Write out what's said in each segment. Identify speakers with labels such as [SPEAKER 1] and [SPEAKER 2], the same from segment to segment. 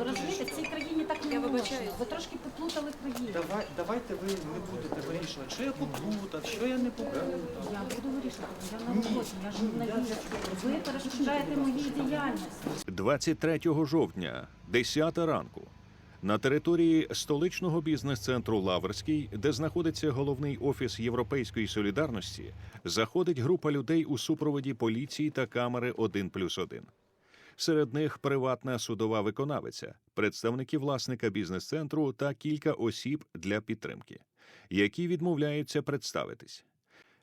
[SPEAKER 1] Ви розумієте, в цій країні так не можна. Ви трошки поплутали країну.
[SPEAKER 2] Давай, давайте ви не будете вирішувати, що я поплутав, що я не поплутав.
[SPEAKER 1] Я буду вирішувати, я на роботі, я журналіст. Ви перешкоджаєте моїй діяльності.
[SPEAKER 3] 23 жовтня, 10 ранку. На території столичного бізнес-центру Лаврський, де знаходиться головний офіс Європейської солідарності, заходить група людей у супроводі поліції та камери 1 плюс 1. Серед них приватна судова виконавиця, представники власника бізнес-центру та кілька осіб для підтримки, які відмовляються представитись.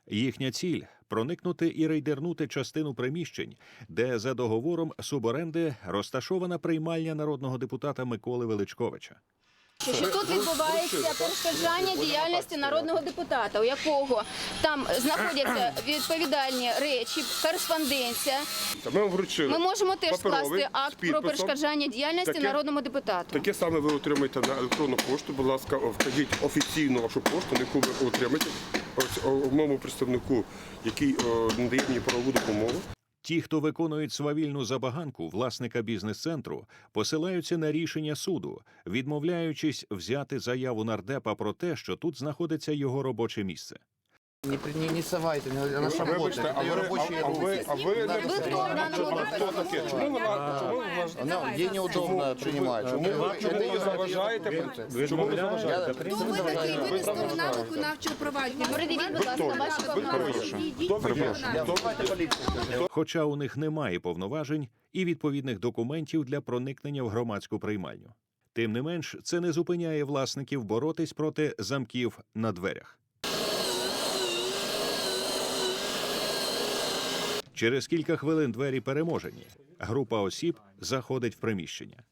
[SPEAKER 3] Їхня ціль проникнути і рейдернути частину приміщень, де за договором суборенди розташована приймальня народного депутата Миколи Величковича.
[SPEAKER 4] Що тут відбувається перешкоджання діяльності народного депутата, у якого там знаходяться відповідальні речі, кореспонденція.
[SPEAKER 5] Ми вручили.
[SPEAKER 4] Ми можемо теж
[SPEAKER 5] паперовий
[SPEAKER 4] скласти
[SPEAKER 5] з
[SPEAKER 4] акт про
[SPEAKER 5] підписом.
[SPEAKER 4] перешкоджання діяльності
[SPEAKER 5] Таке-
[SPEAKER 4] народному депутату.
[SPEAKER 5] Таке саме ви отримаєте на електронну пошту. Будь ласка, вкажіть офіційну вашу пошту, на яку ви отримаєте. Ось о, моєму представнику, який о, надає мені правову допомогу.
[SPEAKER 3] Ті, хто виконують свавільну забаганку власника бізнес-центру, посилаються на рішення суду, відмовляючись взяти заяву нардепа про те, що тут знаходиться його робоче місце.
[SPEAKER 6] Не, при- не, не совайте, не- она ж работает,
[SPEAKER 5] Вибачте, а
[SPEAKER 6] это ее
[SPEAKER 5] ви,
[SPEAKER 6] рабочий
[SPEAKER 5] а, а ви, а ви, не
[SPEAKER 4] Ви хто в даному
[SPEAKER 5] Хто
[SPEAKER 4] випадку?
[SPEAKER 5] таке? Чому ви вас- чому ви вас-
[SPEAKER 6] Она, ей неудобно принимать.
[SPEAKER 5] чому ви- чому ви заважаєте? Чому ви заважаєте?
[SPEAKER 7] Хто ви такий? Ви не сторона виконавчого провадження.
[SPEAKER 4] Придивіть, будь ласка, ваші повноваження.
[SPEAKER 6] Давайте полицию.
[SPEAKER 3] Хоча у них немає повноважень і відповідних документів для проникнення в громадську приймальню. Тим не менш, це не зупиняє власників боротись проти замків на дверях. Через кілька хвилин двері переможені. Група осіб заходить в приміщення.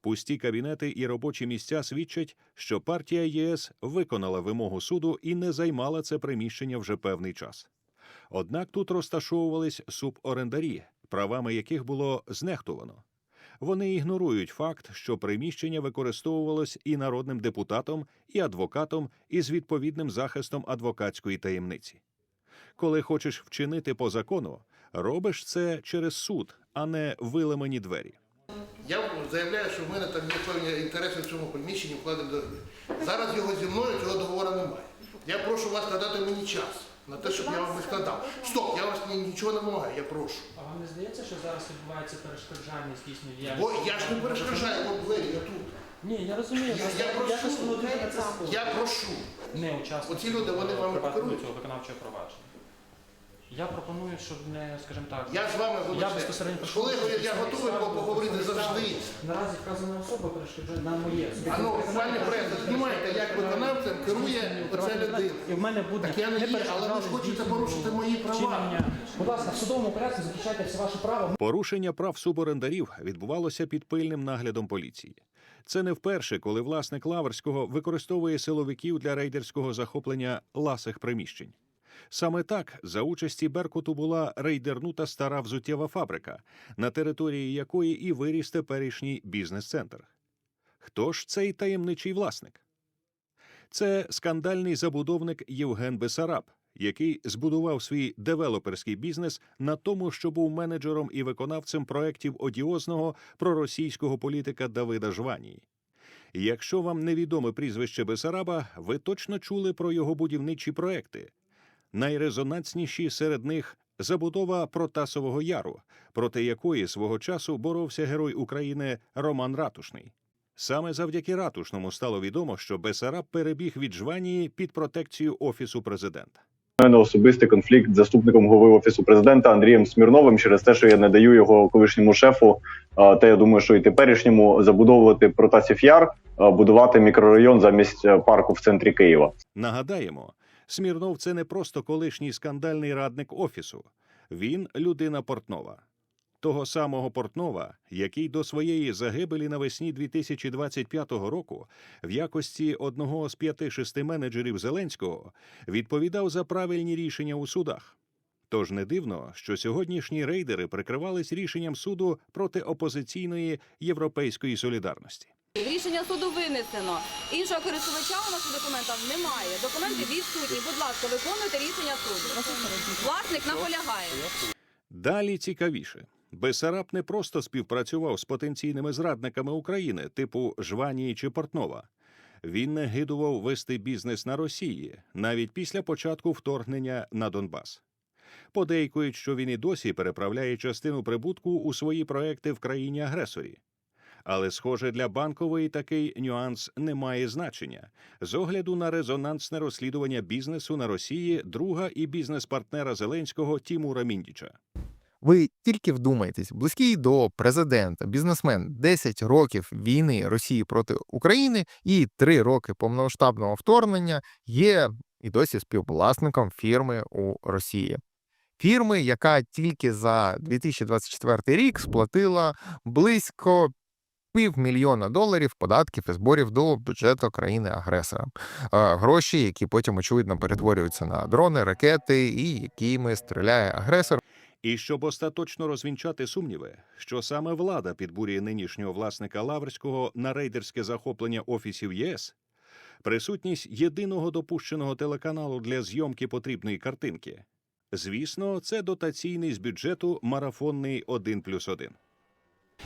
[SPEAKER 3] Пусті кабінети і робочі місця свідчать, що партія ЄС виконала вимогу суду і не займала це приміщення вже певний час. Однак тут розташовувались суборендарі, правами яких було знехтувано. Вони ігнорують факт, що приміщення використовувалось і народним депутатом, і адвокатом із відповідним захистом адвокатської таємниці. Коли хочеш вчинити по закону, робиш це через суд, а не виламані двері.
[SPEAKER 8] Я заявляю, що в мене там є певні інтереси в цьому приміщенні вкладені договір. Зараз його зі мною цього договору немає. Я прошу вас надати мені час на те, щоб я вам їх надав. Стоп, я вас нічого не вимагаю, я прошу.
[SPEAKER 9] А вам не здається, що зараз відбувається перешкоджання здійснення
[SPEAKER 8] Бо
[SPEAKER 9] діяльності?
[SPEAKER 8] я ж не перешкоджаю вам двері, я тут.
[SPEAKER 9] Ні, я розумію,
[SPEAKER 8] Я-
[SPEAKER 9] просто
[SPEAKER 8] я прошу.
[SPEAKER 9] воно дуже на це схоже.
[SPEAKER 8] Я прошу.
[SPEAKER 9] Не учасники
[SPEAKER 8] Оці люди, вони покерують?
[SPEAKER 9] цього виконавчого провадження. Я пропоную, щоб не, скажімо так,
[SPEAKER 8] Я з вами
[SPEAKER 9] Я безпосередньо
[SPEAKER 8] З колегою я готовий по- поговорити завжди.
[SPEAKER 9] Наразі вказана особа перешкоджає на моє.
[SPEAKER 8] А ну, пані преса, знімайте, як виконавцем керує оця людина.
[SPEAKER 9] І в мене буде
[SPEAKER 8] Так я не є, але ви ж хочете порушити мої права.
[SPEAKER 9] вчинення. Будь ласка, в судовому порядку захищайте всі ваші права.
[SPEAKER 3] Порушення прав суборендарів відбувалося під пильним наглядом поліції. Це не вперше, коли власник Лаврського використовує силовиків для рейдерського захоплення ласих приміщень. Саме так за участі Беркуту була рейдернута стара взуттєва фабрика, на території якої і виріс теперішній бізнес-центр. Хто ж цей таємничий власник? Це скандальний забудовник Євген Бесараб, який збудував свій девелоперський бізнес на тому, що був менеджером і виконавцем проєктів одіозного проросійського політика Давида Жванії. Якщо вам невідоме прізвище Бесараба, ви точно чули про його будівничі проекти. Найрезонансніші серед них забудова Протасового Яру, проти якої свого часу боровся герой України Роман Ратушний. Саме завдяки ратушному стало відомо, що Бесараб перебіг від Жванії під протекцію офісу президента.
[SPEAKER 10] У мене особистий конфлікт з заступником голови офісу президента Андрієм Смірновим через те, що я не даю його колишньому шефу, та я думаю, що і теперішньому забудовувати Протасів Яр, будувати мікрорайон замість парку в центрі Києва.
[SPEAKER 3] Нагадаємо, Смірнов це не просто колишній скандальний радник офісу. Він людина Портнова. Того самого Портнова, який до своєї загибелі навесні 2025 року в якості одного з п'яти-шести менеджерів Зеленського відповідав за правильні рішення у судах. Тож не дивно, що сьогоднішні рейдери прикривались рішенням суду проти опозиційної європейської солідарності.
[SPEAKER 4] Рішення суду винесено. Іншого користувача у нас у документах немає. Документи відсутні. Будь ласка, виконуйте рішення суду. Власник наполягає.
[SPEAKER 3] Далі цікавіше. Бесараб не просто співпрацював з потенційними зрадниками України, типу Жванії чи Портнова. Він не гидував вести бізнес на Росії навіть після початку вторгнення на Донбас. Подейкують, що він і досі переправляє частину прибутку у свої проекти в країні агресорі. Але, схоже, для банкової такий нюанс не має значення з огляду на резонансне розслідування бізнесу на Росії друга і бізнес-партнера Зеленського Тімура Міндіча.
[SPEAKER 11] Ви тільки вдумайтесь, близький до президента, бізнесмен 10 років війни Росії проти України і 3 роки повномасштабного вторгнення є і досі співвласником фірми у Росії. Фірми, яка тільки за 2024 рік сплатила близько півмільйона доларів податків і зборів до бюджету країни-агресора. Гроші, які потім очевидно перетворюються на дрони, ракети, і якими стріляє агресор.
[SPEAKER 3] І щоб остаточно розвінчати сумніви, що саме влада підбурює нинішнього власника Лаврського на рейдерське захоплення офісів ЄС, присутність єдиного допущеного телеканалу для зйомки потрібної картинки. Звісно, це дотаційний з бюджету марафонний 1 плюс 1.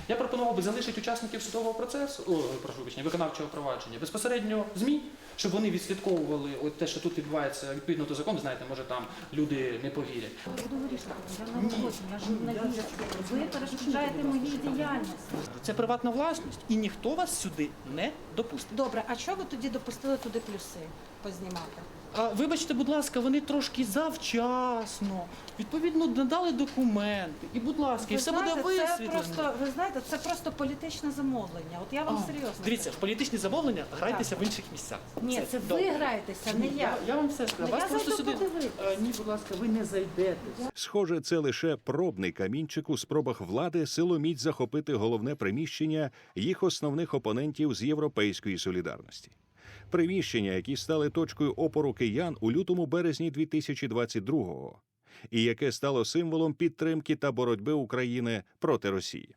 [SPEAKER 9] Я пропонував би залишити учасників судового процесу, о, прошу вибачення, виконавчого провадження безпосередньо ЗМІ, щоб вони відслідковували от те, що тут відбувається відповідно до закону. Знаєте, може там люди не повірять.
[SPEAKER 1] Я буду вирішувати. Я на роботі, я журналіст. Ви перешкоджаєте моїй діяльності.
[SPEAKER 2] Це приватна власність, і ніхто вас сюди не допустить.
[SPEAKER 12] Добре, а чого ви тоді допустили туди плюси познімати?
[SPEAKER 2] А вибачте, будь ласка, вони трошки завчасно, відповідно, надали документи. І, будь ласка, і
[SPEAKER 12] Ви
[SPEAKER 2] все
[SPEAKER 12] знаєте,
[SPEAKER 2] буде
[SPEAKER 12] це
[SPEAKER 2] висвітлено.
[SPEAKER 12] просто, ви знаєте, це просто політичне замовлення. От я вам
[SPEAKER 2] А,
[SPEAKER 12] серйозно.
[SPEAKER 2] Дивіться, в
[SPEAKER 12] кажу.
[SPEAKER 2] політичні замовлення грайтеся в інших місцях.
[SPEAKER 12] Ні, це ви граєтеся, не я.
[SPEAKER 2] Я вам все сказав.
[SPEAKER 12] Ну,
[SPEAKER 2] Вас просто сюди. Е, Ні, будь ласка, ви не зайдете.
[SPEAKER 3] Схоже, це лише пробний камінчик у спробах влади силоміць захопити головне приміщення їх основних опонентів з європейської солідарності. Приміщення, які стали точкою опору киян у лютому березні 2022-го, і яке стало символом підтримки та боротьби України проти Росії.